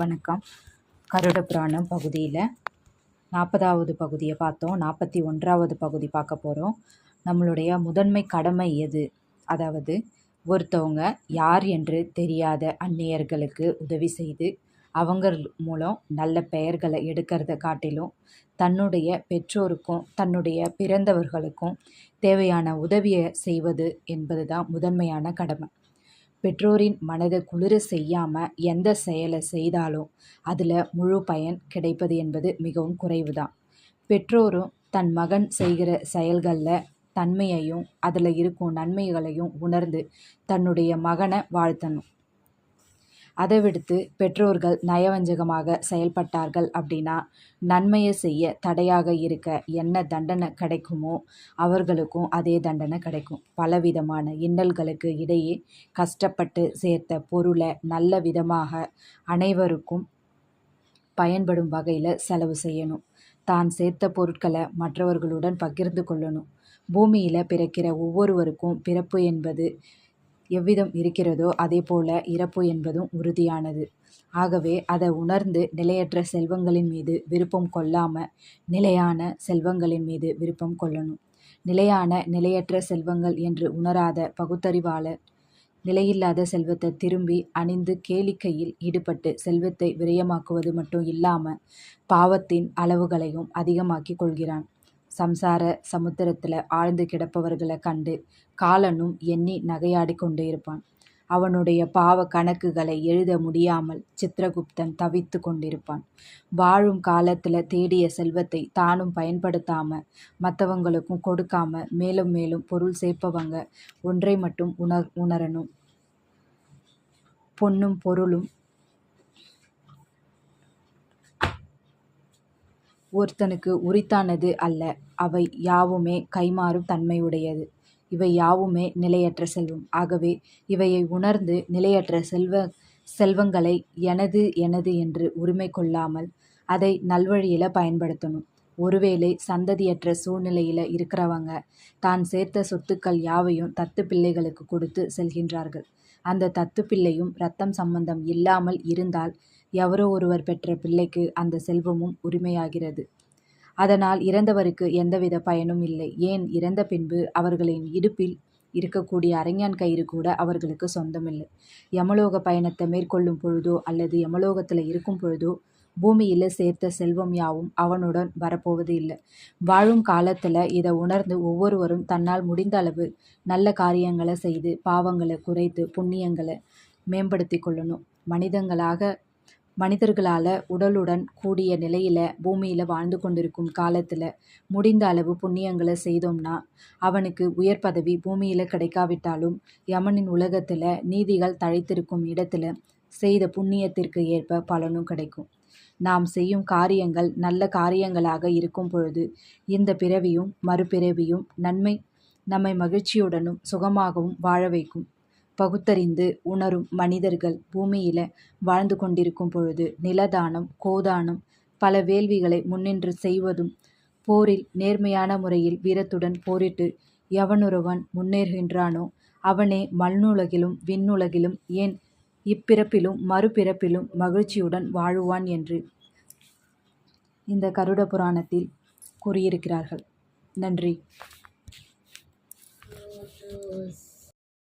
வணக்கம். கருட புராணம் பகுதியில் நாற்பதாவது பகுதியை பார்த்தோம். நாற்பத்தி ஒன்றாவது பகுதி பார்க்க போகிறோம் நம்மளுடைய முதன்மை கடமை எது? அதாவது ஒருத்தவங்க யார் என்று தெரியாத அந்நியர்களுக்கு உதவி செய்து அவங்க மூலம் நல்ல பெயர்களை எடுக்கிறத காட்டிலும் தன்னுடைய பெற்றோருக்கும் தன்னுடைய பிறந்தவர்களுக்கும் தேவையான உதவியை செய்வது என்பது தான் முதன்மையான கடமை. பெற்றோரின் மனதை குளிர செய்யாமல் எந்த செயலை செய்தாலும் அதில் முழு பயன் கிடைப்பது என்பது மிகவும் குறைவு தான் பெற்றோரும் தன் மகன் செய்கிற செயல்களில் தன்மையையும் அதில் இருக்கும் நன்மைகளையும் உணர்ந்து தன்னுடைய மகனை வாழ்த்தணும். அதை விடுத்து பெற்றோர்கள் நயவஞ்சகமாக செயல்பட்டார்கள் அப்படின்னா நன்மையை செய்ய தடையாக இருக்க என்ன தண்டனை கிடைக்குமோ அவர்களுக்கும் அதே தண்டனை கிடைக்கும். பலவிதமான இன்னல்களுக்கு இடையே கஷ்டப்பட்டு சேர்த்த பொருளை நல்ல விதமாக அனைவருக்கும் பயன்படும் வகையில் செலவு செய்யணும். தான் சேர்த்த பொருட்களை மற்றவர்களுடன் பகிர்ந்து கொள்ளணும். பூமியில் பிறக்கிற ஒவ்வொருவருக்கும் பிறப்பு என்பது எவ்விதம் இருக்கிறதோ அதே போல இறப்பு என்பதும் உறுதியானது. ஆகவே அதை உணர்ந்து நிலையற்ற செல்வங்களின் மீது விருப்பம் கொள்ளாமல் நிலையான செல்வங்களின் மீது விருப்பம் கொள்ளணும். நிலையான நிலையற்ற செல்வங்கள் என்று உணராத பகுத்தறிவாளர் நிலையில்லாத செல்வத்தை திரும்பி அணிந்து கேளிக்கையில் ஈடுபட்டு செல்வத்தை விரயமாக்குவது மட்டும் இல்லாமல் பாவத்தின் அளவுகளையும் அதிகமாக்கிக் கொள்கிறான். சம்சார சமுத்திரத்தில் ஆழ்ந்து கிடப்பவர்களை கண்டு காலனும் எண்ணி நகையாடி கொண்டு இருப்பான். அவனுடைய பாவ கணக்குகளை எழுத முடியாமல் சித்திரகுப்தன் தவித்து கொண்டிருப்பான். வாழும் காலத்தில் தேடிய செல்வத்தை தானும் பயன்படுத்தாமல் மற்றவங்களுக்கும் கொடுக்காம மேலும் மேலும் பொருள் சேர்ப்பவங்க ஒன்றை மட்டும் உணர் உணரணும். பொன்னும் பொருளும் ஒருத்தனுக்கு உரித்தானது அல்ல அவை யாவுமே கைமாறும் தன்மையுடையது. இவை யாவுமே நிலையற்ற செல்வம். ஆகவே இவையை உணர்ந்து நிலையற்ற செல்வ செல்வங்களை எனது எனது என்று உரிமை கொள்ளாமல் அதை நல்வழியில் பயன்படுத்தணும். ஒருவேளை சந்ததியற்ற சூழ்நிலையில் இருக்கிறவங்க தான் சேர்த்த சொத்துக்கள் யாவையும் தத்து பிள்ளைகளுக்கு கொடுத்து செல்கின்றார்கள். அந்த தத்து பிள்ளையும் ரத்தம் சம்பந்தம் இல்லாமல் இருந்தால் எவரோ ஒருவர் பெற்ற பிள்ளைக்கு அந்த செல்வமும் உரிமையாகிறது. அதனால் இறந்தவருக்கு எந்தவித பயனும் இல்லை. ஏன் இறந்த பின்பு அவர்களின் இடுப்பில் இருக்கக்கூடிய அரங்கான் கயிறு கூட அவர்களுக்கு சொந்தமில்லை. யமலோக பயணத்தை மேற்கொள்ளும் பொழுதோ அல்லது யமலோகத்தில் இருக்கும் பொழுதோ பூமியில் சேர்த்த செல்வம் யாவும் அவனுடன் வரப்போவது இல்லை. வாழும் காலத்தில் இதை உணர்ந்து ஒவ்வொருவரும் தன்னால் முடிந்த அளவு நல்ல காரியங்களை செய்து பாவங்களை குறைத்து புண்ணியங்களை மேம்படுத்தி கொள்ளணும். மனிதங்களாக மனிதர்களால் உடலுடன் கூடிய நிலையில் பூமியில் வாழ்ந்து கொண்டிருக்கும் காலத்தில் முடிந்த அளவு புண்ணியங்களை செய்தோம்னா அவனுக்கு உயர் பதவி பூமியில் கிடைக்காவிட்டாலும் யமனின் உலகத்தில் நீதிகள் தழைத்திருக்கும் இடத்துல செய்த புண்ணியத்திற்கு ஏற்ப பலனும் கிடைக்கும். நாம் செய்யும் காரியங்கள் நல்ல காரியங்களாக இருக்கும் பொழுது இந்த பிறவியும் மறுபிறவியும் நன்மை நம்மை மகிழ்ச்சியுடனும் சுகமாகவும் வாழ வைக்கும். பகுத்தறிந்து உணரும் மனிதர்கள் பூமியில் வாழ்ந்து கொண்டிருக்கும் பொழுது நிலதானம் கோதானம் பல வேள்விகளை முன்னின்று செய்வதும் போரில் நேர்மையான முறையில் வீரத்துடன் போரிட்டு எவனொருவன் முன்னேறுகின்றானோ அவனே மண்ணுலகிலும் விண்ணுலகிலும் ஏன் இப்பிறப்பிலும் மறுபிறப்பிலும் மகிழ்ச்சியுடன் வாழுவான் என்று இந்த கருட புராணத்தில் கூறியிருக்கிறார்கள். நன்றி.